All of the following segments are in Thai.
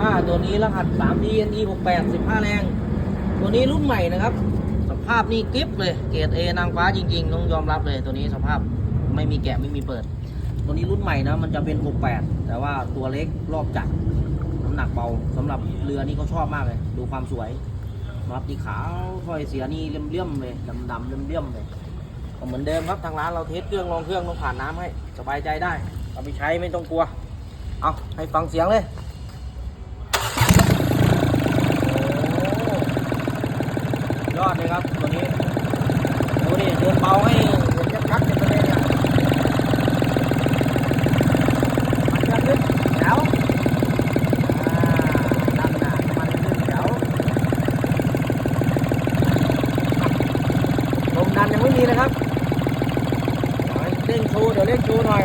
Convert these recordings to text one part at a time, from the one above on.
มาตัวนี้รหัส 3D NE 68 15 แรง ตัวนี้รุ่นใหม่นะครับ สภาพนี่กริฟเลย เกรด A นางฟ้าจริง ๆ ต้องยอมรับเลย ตัวนี้สภาพไม่มีแกะไม่มีเปิด ตัวนี้รุ่นใหม่นะ มันจะเป็น 68 แต่ว่าตัวเล็กรอบจัดน้ำหนักเบาสำหรับเรือนี่เขาชอบมากเลย ดูความสวยนะครับที่ขาวถ้อยเสียนี่เลี่ยมๆเลยดำๆเลี่ยมๆเลยก็เหมือนเดิมครับทางร้านเราเทสเครื่องลองเครื่องต้องผ่านน้ำให้สบายใจได้เอาไปใช้ไม่ต้องกลัว เอาให้ฟังเสียงเลย อดเลยครับตัวนี้ดูดิเดินเบาให้เห็นชัดกันเลยเนี่ยมันจะขึ้นแถวอ่านั่นะมันขึ้นแถวลมดันยังไม่มีนะครับเด้งชูเดี๋ยวเร่งชูหน่อย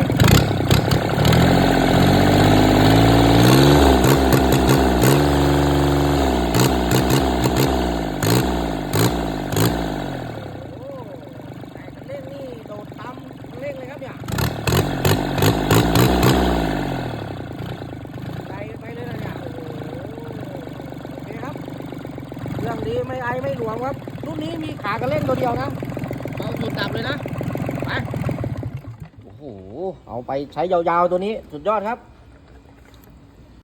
โอ้แต่คันเร่งนี่โดดตามคันเร่งเลยครับเนี่ยไกลไปเลยนะเนี่ยโอ้โหโอเคครับเค รื่องดีไม่ไอไม่หลวงครับ รุ่นนี้มีขากันเล่นตัวเดียวนะเอาสุดดับเลยนะ ไป โอ้โห เอาไปใช้ยาวๆตัวนี้สุดยอดครับ